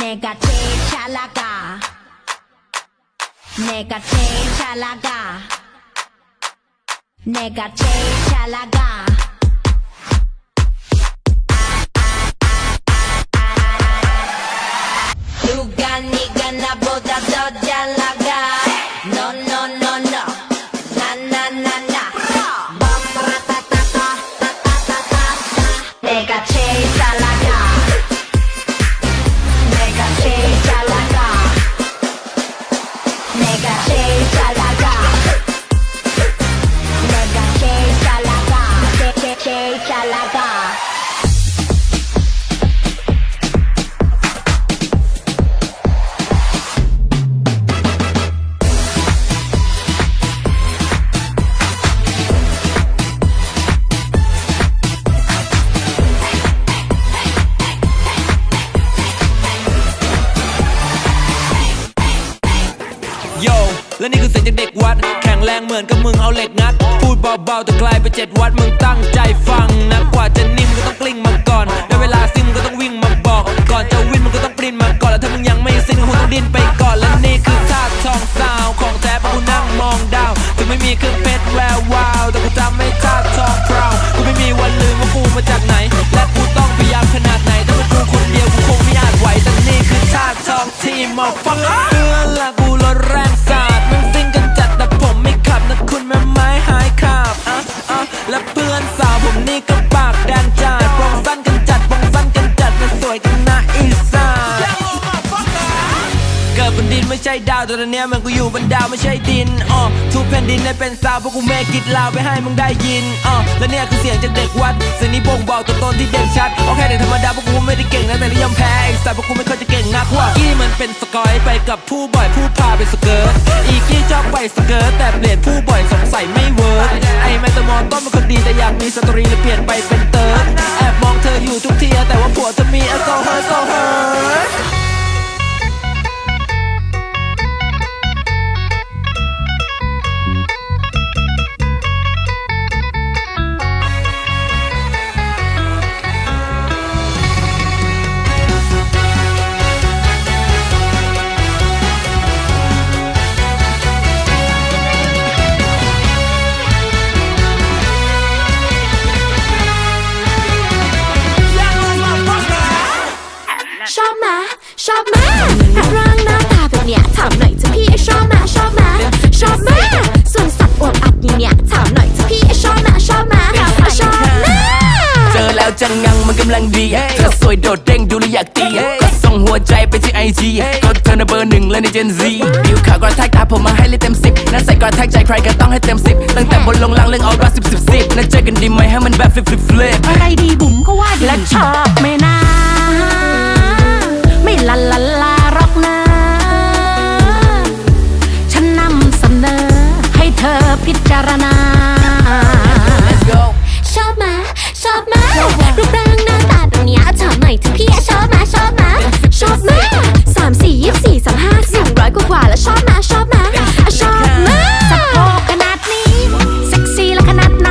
내가 제일 잘 나가 내가 제일 잘 나가 내가 제일 잘 나가 รงเหมือนกับมึงเอาเหล็กงัด พูดเบาๆแต่ไกลไปเจ็ดวัดมึงตั้งใจฟังนะกว่าจะนิ่มก็ต้องกลิ้งมาก่อนได้เวลาซิมงก็ต้องวิ่งมาบอก ก่อนจะวิ่งมันก็ต้องปรินมาก่อนแล้วถ้ามึงยังไม่สิ้นก็คงต้องดิ้นไปก่อนและนี่คือท่าทองสาวของแท้เพราะกูนั่งมองดาวถึงไม่มีเครื่องเพชรแวววาวแต่กูจำไม่ท่าทองพราวกูไม่มีวันลืมว่ากูมาจากไหน และกูต้องพยายามขนาดไหนถ้าเป็นกูคนเดียวกูคงไม่อาจไหวแต่นี่คือท่าทองที่มาฟัง เกิดบนดินไม่ใช่ดาวแต่ตอนเนี้ยมันกูอยู่บนดาวไม่ใช่ดินอ๋อทุกแผ่นดินได้เป็นซาวเพราะกูเมกิดลาวไปให้มึงได้ยินอ๋อและเนี่ยคือเสียงจากเด็กวัดเสียงนี้บ่งบอกตัวตนที่เด่นชัดโอเคเด็กธรรมดาเพราะกูไม่ได้เก่งนะแต่นิยมแพ้ไอ้สัตว์เพราะกูไม่ค่อยจะเก่งนักว่ากี้มันเป็นสกอยไปกับผู้บ่อยผู้พาไปสเกิร์ตอีกี้ชอบไปสเกิร์ตแต่เปลี่ยนผู้บ่อยสงสัยไม่เวิร์กไอ้แมตตมอนต้นเป็นคนดีแต่อยากมีสตรีเลยเปลี่ยนไปเป็นเติร์ดแอบมองเธออยู่ทุกทีแต่ว่าผัวเธอมีอโซเฮอร์โซเฮอร์ ชอบมารูปร่างหน้าตาแบบเนี้ยถามหน่อยจะพี่ชอบมาชอบมาชอบมากส่วนสัตว์อวบอับอย่างเนี้ยถามหน่อยจะพี่ชอบมาชอบมาชอบมาเจอแล้วจังงังมันกำลังดีเธอสวยโดดเด้งดูแลวอยากตีก็ส่งหัวใจไปที่ไอจีก็เธอในเบอร์หนึ่งเลยในเจนซีผิวขาวกระแทกตาผมมาให้เลยเต็มสิบน่าใส่กระแทกใจใครก็ต้องให้เต็มสิบตั้งแต่บนลงล่างเรื่องเอาราสิบสิบสิบน่าเจอกันดีไหมให้มันแบบฟลิปฟลิปฟลิปอะไรดีบุ๋มก็ว่าดีและชอบไม่น่าารณา Let's go ชอบมา ชอบมารูปร่างหน้าตาแบบเนี้ยถามหน่อยเถอะพี่ชอบมา ชอบมา ชอบมาสามสี่ยี่สี่สามห้าสี่ร้อยกว่ากว่าแล้วชอบมาชอบมาชอบมาสะโพกขนาดนี้ เซ็กซี่และขนาดไหน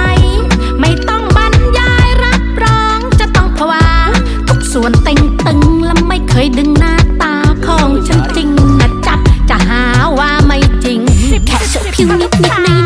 ไม่ต้องบรรยายรับรองจะต้องผวาทุกส่วนเต็งตึงและไม่เคยดึงหน้าตาของฉันจริงนะจ๊ะจะหาว่าไม่จริงแค่เฉยผิวนิดนิดหน่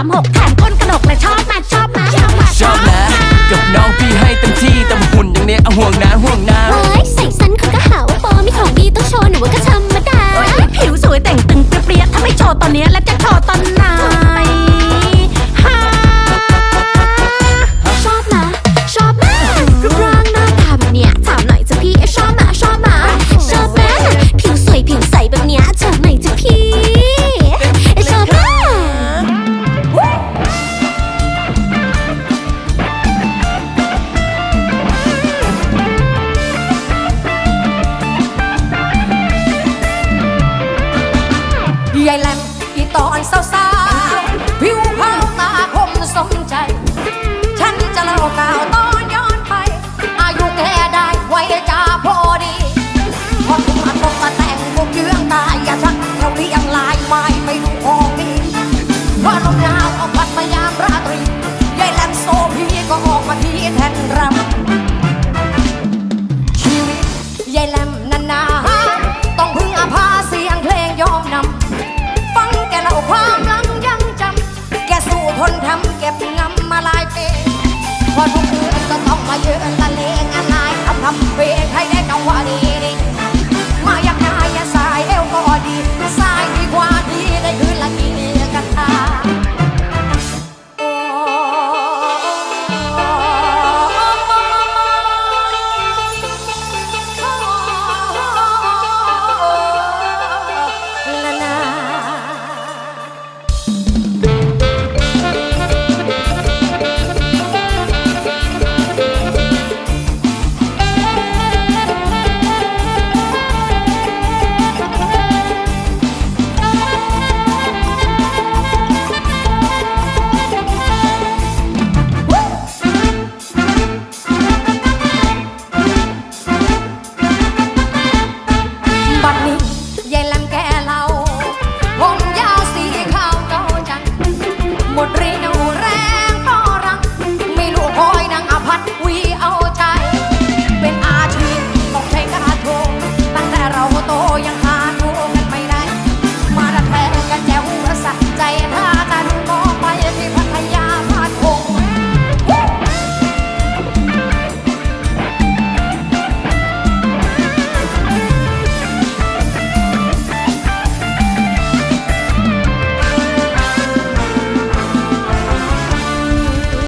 ามหกแถมก้นกระดกเลยชอบมาชอบมาชอบมาชอบนะ กับน้องพี่ให้เต็มที่แต่หุ่นอย่างเนี้ยเอาห่วงนะห่วง เพราะลมหนาวก็พัดมายามราตรียายแลมโซพีก็ออกมาที่แทนรำชีวิตยายแลม